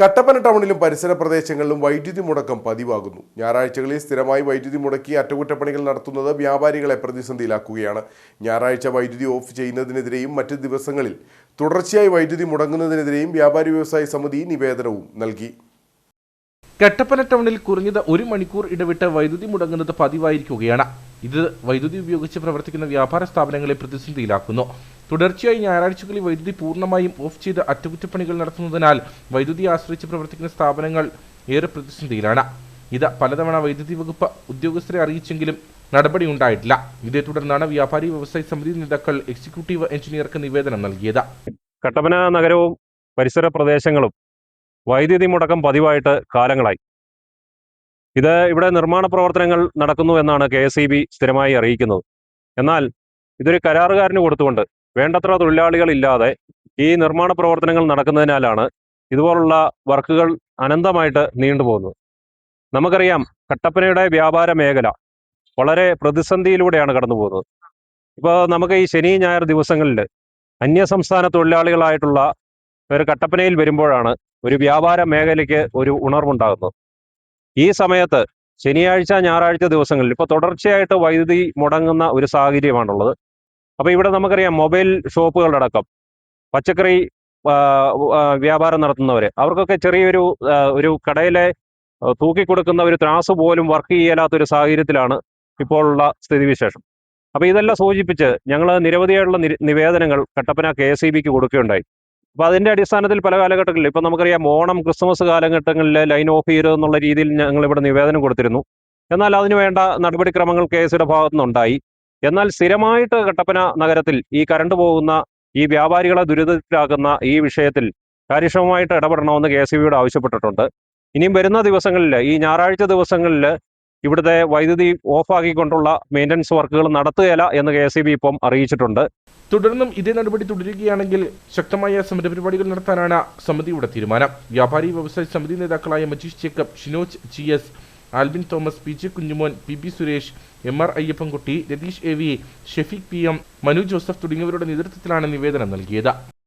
കട്ടപ്പന ടൗണിലും പരിസര പ്രദേശങ്ങളിലും വൈദ്യുതി മുടക്കം പതിവാകുന്നു. ഞായറാഴ്ചകളിൽ സ്ഥിരമായി വൈദ്യുതി മുടക്കി അറ്റകുറ്റപ്പണികൾ നടത്തുന്നത് വ്യാപാരികളെ പ്രതിസന്ധിയിലാക്കുകയാണ്. ഞായറാഴ്ച വൈദ്യുതി ഓഫ് ചെയ്യുന്നതിനെതിരെയും മറ്റ് ദിവസങ്ങളിൽ തുടർച്ചയായി വൈദ്യുതി മുടങ്ങുന്നതിനെതിരെയും വ്യാപാരി വ്യവസായ സമിതി നിവേദനവും നൽകി. കട്ടപ്പന ടൗണിൽ കുറഞ്ഞത് ഒരു മണിക്കൂർ ഇടവിട്ട് വൈദ്യുതി മുടങ്ങുന്നത് പതിവായിരിക്കുകയാണ്. ഇത് വൈദ്യുതി ഉപയോഗിച്ച് പ്രവർത്തിക്കുന്ന വ്യാപാര സ്ഥാപനങ്ങളെ പ്രതിസന്ധിയിലാക്കുന്നു. തുടർച്ചയായി ഞായറാഴ്ചകളിൽ വൈദ്യുതി പൂർണമായും ഓഫ് ചെയ്ത് അറ്റകുറ്റപ്പണികൾ നടത്തുന്നതിനാൽ വൈദ്യുതി ആശ്രയിച്ച് പ്രവർത്തിക്കുന്ന സ്ഥാപനങ്ങൾ ഏറെ പ്രതിസന്ധിയിലാണ്. ഇത് പലതവണ വൈദ്യുതി വകുപ്പ് ഉദ്യോഗസ്ഥരെ അറിയിച്ചെങ്കിലും നടപടി ഉണ്ടായിട്ടില്ല. ഇതേ തുടർന്നാണ് വ്യാപാരി വ്യവസായ സമിതി നേതാക്കൾ എക്സിക്യൂട്ടീവ് എഞ്ചിനീയർക്ക് നിവേദനം നൽകിയത്. കട്ടപ്പന നഗരവും പരിസര പ്രദേശങ്ങളും വൈദ്യുതി മുടക്കം പതിവായിട്ട് കാലങ്ങളായി. ഇത് ഇവിടെ നിർമ്മാണ പ്രവർത്തനങ്ങൾ നടക്കുന്നു എന്നാണ് കെ സ്ഥിരമായി അറിയിക്കുന്നത്. എന്നാൽ ഇതൊരു കരാറുകാരന് കൊടുത്തുകൊണ്ട് വേണ്ടത്ര തൊഴിലാളികളില്ലാതെ ഈ നിർമ്മാണ പ്രവർത്തനങ്ങൾ നടക്കുന്നതിനാലാണ് ഇതുപോലുള്ള വർക്കുകൾ അനന്തമായിട്ട് നീണ്ടുപോകുന്നത് നമുക്കറിയാം കട്ടപ്പനയുടെ വ്യാപാര മേഖല വളരെ പ്രതിസന്ധിയിലൂടെയാണ് കടന്നു പോകുന്നത്. ഇപ്പോൾ നമുക്ക് ഈ ശനി ഞായർ ദിവസങ്ങളിൽ അന്യസംസ്ഥാന തൊഴിലാളികളായിട്ടുള്ള ഒരു കട്ടപ്പനയിൽ വരുമ്പോഴാണ് ഒരു വ്യാപാര മേഖലയ്ക്ക് ഒരു ഉണർവുണ്ടാകുന്നത്. ഈ സമയത്ത് ശനിയാഴ്ച ഞായറാഴ്ച ദിവസങ്ങളിൽ ഇപ്പോൾ തുടർച്ചയായിട്ട് വൈദ്യുതി മുടങ്ങുന്ന ഒരു സാഹചര്യമാണുള്ളത്. അപ്പോൾ ഇവിടെ നമുക്കറിയാം മൊബൈൽ ഷോപ്പുകളടക്കം പച്ചക്കറി വ്യാപാരം നടത്തുന്നവർ അവർക്കൊക്കെ ചെറിയൊരു ഒരു കടയിലെ തൂക്കി തൂക്കിക്കൊടുക്കുന്ന ഒരു ത്രാസ് പോലും വർക്ക് ചെയ്യലാത്ത ഒരു സാഹചര്യത്തിലാണ് ഇപ്പോഴുള്ള സ്ഥിതിവിശേഷം. അപ്പോൾ ഇതെല്ലാം സൂചിപ്പിച്ച് ഞങ്ങൾ നിരവധിയായിട്ടുള്ള നിവേദനങ്ങൾ കട്ടപ്പന കെ എസ് ഇ ബിക്ക് കൊടുക്കുകയുണ്ടായി. അപ്പോൾ അതിന്റെ അടിസ്ഥാനത്തിൽ പല കാലഘട്ടങ്ങളിൽ ഇപ്പോൾ നമുക്കറിയാം ഓണം ക്രിസ്മസ് കാലഘട്ടങ്ങളിൽ ലൈൻ ഓഫ് ചെയ്യരുത് എന്നുള്ള രീതിയിൽ ഞങ്ങൾ ഇവിടെ നിവേദനം കൊടുത്തിരുന്നു. എന്നാൽ അതിനുവേണ്ട നടപടിക്രമങ്ങൾ കെ എസ് സിയുടെ നിന്നുണ്ടായി എന്നാൽ സ്ഥിരമായിട്ട് കട്ടപ്പന നഗരത്തിൽ ഈ കറണ്ട് പോകുന്ന ഈ വ്യാപാരികളെ ദുരിതത്തിലാക്കുന്ന ഈ വിഷയത്തിൽ കാര്യക്ഷമമായിട്ട് ഇടപെടണമെന്ന് കെ എസ് ആവശ്യപ്പെട്ടിട്ടുണ്ട്. ഇനിയും വരുന്ന ദിവസങ്ങളിൽ ഈ ഞായറാഴ്ച ദിവസങ്ങളിൽ ഇവിടുത്തെ വൈദ്യുതി ഓഫാക്കിക്കൊണ്ടുള്ള മെയിന്റനൻസ് വർക്കുകൾ നടത്തുകയില്ല എന്ന് കെ എസ് ഇപ്പം അറിയിച്ചിട്ടുണ്ട്. തുടർന്നും ഇതേ നടപടി തുടരുകയാണെങ്കിൽ ശക്തമായ സമരപരിപാടികൾ നടത്താനാണ് സമിതിയുടെ തീരുമാനം. വ്യാപാരി വ്യവസായ സമിതി നേതാക്കളായ Majeesh Jacob Shinoj G S Alvin Thomas P J Kunjumon P B Suresh M R Ayyappankutty Ratheesh A V Shefeeq P M Manu Joseph തുടങ്ങിയവരുടെ നേതൃത്വത്തിലാണ് നിവേദനം നൽകിയത്.